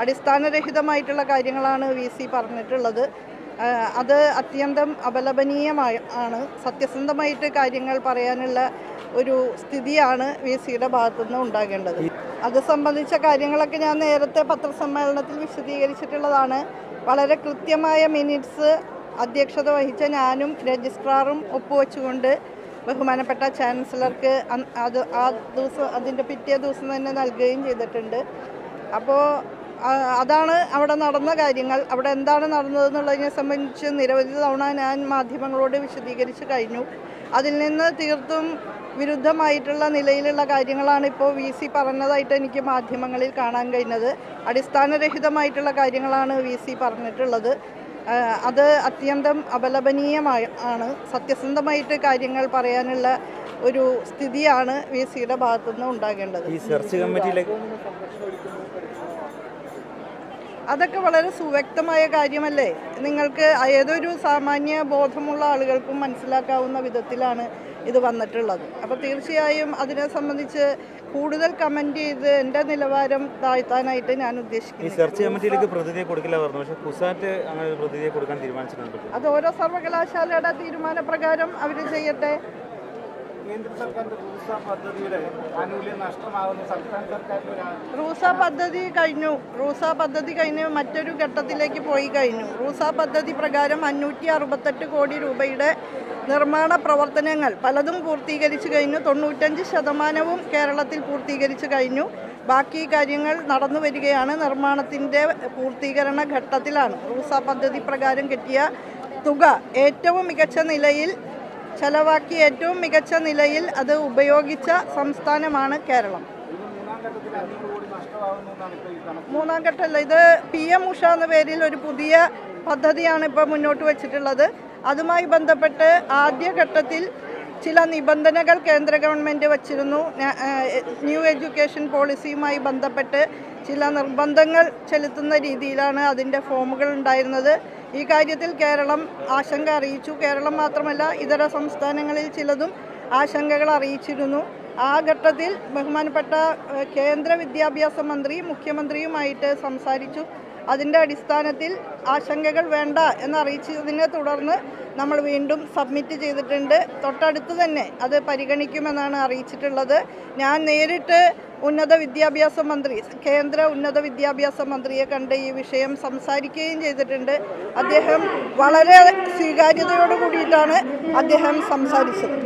അടിസ്ഥാനരഹിതമായിട്ടുള്ള കാര്യങ്ങളാണ് V C പറഞ്ഞിട്ടുള്ളത്. അത് അത്യന്തം അപലപനീയമായ ആണ്. സത്യസന്ധമായിട്ട് കാര്യങ്ങൾ പറയാനുള്ള ഒരു സ്ഥിതിയാണ് വി സിയുടെ ഭാഗത്തുനിന്ന് ഉണ്ടാകേണ്ടത്. അത് സംബന്ധിച്ച കാര്യങ്ങളൊക്കെ ഞാൻ നേരത്തെ പത്രസമ്മേളനത്തിൽ വിശദീകരിച്ചിട്ടുള്ളതാണ്. വളരെ കൃത്യമായ മിനിറ്റ്സ് അധ്യക്ഷത വഹിച്ച ഞാനും രജിസ്ട്രാറും ഒപ്പുവെച്ചുകൊണ്ട് ബഹുമാനപ്പെട്ട ചാൻസലർക്ക് അത് ആ ദിവസം അതിന്റെ പിറ്റേ ദിവസം തന്നെ നൽകുകയും ചെയ്തിട്ടുണ്ട്. അപ്പോൾ അതാണ് അവിടെ നടന്ന കാര്യങ്ങൾ. അവിടെ എന്താണ് നടന്നതെന്നുള്ളതിനെ സംബന്ധിച്ച് നിരവധി തവണ ഞാൻ മാധ്യമങ്ങളോട് വിശദീകരിച്ച് കഴിഞ്ഞു. അതിൽ നിന്ന് തീർത്തും വിരുദ്ധമായിട്ടുള്ള നിലയിലുള്ള കാര്യങ്ങളാണ് ഇപ്പോൾ വി സി പറഞ്ഞതായിട്ട് എനിക്ക് മാധ്യമങ്ങളിൽ കാണാൻ കഴിഞ്ഞത്. അടിസ്ഥാനരഹിതമായിട്ടുള്ള കാര്യങ്ങളാണ് വി സി പറഞ്ഞിട്ടുള്ളത്. അത് അത്യന്തം അപലപനീയമായ ആണ്. സത്യസന്ധമായിട്ട് കാര്യങ്ങൾ പറയാനുള്ള ഒരു സ്ഥിതിയാണ് വി സിയുടെ ഭാഗത്തുനിന്ന് ഉണ്ടാകേണ്ടത്. കമ്മിറ്റിയിലേക്ക് അതൊക്കെ വളരെ സുവ്യക്തമായ കാര്യമല്ലേ? നിങ്ങൾക്ക് ഏതൊരു സാമാന്യ ബോധമുള്ള ആളുകൾക്കും മനസ്സിലാക്കാവുന്ന വിധത്തിലാണ് ഇത് വന്നിട്ടുള്ളത്. അപ്പോൾ തീർച്ചയായും അതിനെ സംബന്ധിച്ച് കൂടുതൽ കമന്റ് ചെയ്ത് എന്റെ നിലവാരം താഴ്ത്താനായിട്ട് ഞാൻ ഉദ്ദേശിക്കുന്നു. സെർച്ച് കമ്മിറ്റിയിലേക്ക് പ്രതിനിധിയെ കൊടുക്കില്ല പറഞ്ഞു. പക്ഷേ കുസാറ്റ് അങ്ങനെ പ്രതിനിധിയെ കൊടുക്കാൻ തീരുമാനിച്ചിട്ടുണ്ട്. അത് ഓരോ സർവകലാശാലയുടെ തീരുമാനപ്രകാരം അവർ ചെയ്യട്ടെ? റൂസ പദ്ധതി കഴിഞ്ഞു. റൂസ പദ്ധതി കഴിഞ്ഞ് മറ്റൊരു ഘട്ടത്തിലേക്ക് പോയി കഴിഞ്ഞു. റൂസ പദ്ധതി പ്രകാരം അഞ്ഞൂറ്റി അറുപത്തെട്ട് കോടി രൂപയുടെ നിർമ്മാണ പ്രവർത്തനങ്ങൾ പലതും പൂർത്തീകരിച്ചു കഴിഞ്ഞു. തൊണ്ണൂറ്റഞ്ച് ശതമാനവും കേരളത്തിൽ പൂർത്തീകരിച്ചു കഴിഞ്ഞു. ബാക്കി കാര്യങ്ങൾ നടന്നു വരികയാണ്. നിർമ്മാണത്തിന്റെ പൂർത്തീകരണ ഘട്ടത്തിലാണ്. റൂസ പദ്ധതി പ്രകാരം കിട്ടിയ തുക ഏറ്റവും മികച്ച നിലയിൽ ചെലവാക്കി ഏറ്റവും മികച്ച നിലയിൽ അത് ഉപയോഗിച്ച സംസ്ഥാനമാണ് കേരളം. മൂന്നാം ഘട്ടമല്ല ഇത് പി എം ഉഷ എന്ന പേരിൽ ഒരു പുതിയ പദ്ധതിയാണ് ഇപ്പോൾ മുന്നോട്ട് വച്ചിട്ടുള്ളത്. അതുമായി ബന്ധപ്പെട്ട് ആദ്യഘട്ടത്തിൽ ചില നിബന്ധനകൾ കേന്ദ്ര ഗവൺമെന്റ് വച്ചിരുന്നു. ന്യൂ എഡ്യൂക്കേഷൻ പോളിസിയുമായി ബന്ധപ്പെട്ട് ചില നിർബന്ധങ്ങൾ ചെലുത്തുന്ന രീതിയിലാണ് അതിന്റെ ഫോമുകൾ ഉണ്ടായിരുന്നത്. ഈ കാര്യത്തിൽ കേരളം ആശങ്ക അറിയിച്ചു. കേരളം മാത്രമല്ല ഇതര സംസ്ഥാനങ്ങളിൽ ചിലതും ആശങ്കകൾ അറിയിച്ചിരുന്നു. ആ ഘട്ടത്തിൽ ബഹുമാനപ്പെട്ട കേന്ദ്ര വിദ്യാഭ്യാസ മന്ത്രി മുഖ്യമന്ത്രിയുമായിട്ട് സംസാരിച്ചു. അതിന്റെ അടിസ്ഥാനത്തിൽ ആശങ്കകൾ വേണ്ട എന്നറിയിച്ചതിനെ തുടർന്ന് നമ്മൾ വീണ്ടും സബ്മിറ്റ് ചെയ്തിട്ടുണ്ട്. തൊട്ടടുത്ത് തന്നെ അത് പരിഗണിക്കുമെന്നാണ് അറിയിച്ചിട്ടുള്ളത്. ഞാൻ നേരിട്ട് ഉന്നത വിദ്യാഭ്യാസ മന്ത്രി കേന്ദ്ര ഉന്നത വിദ്യാഭ്യാസ മന്ത്രിയെ കണ്ട് ഈ വിഷയം സംസാരിക്കുകയും ചെയ്തിട്ടുണ്ട്. അദ്ദേഹം വളരെ സ്വീകാര്യതയോട് കൂടിയിട്ടാണ് അദ്ദേഹം സംസാരിച്ചത്.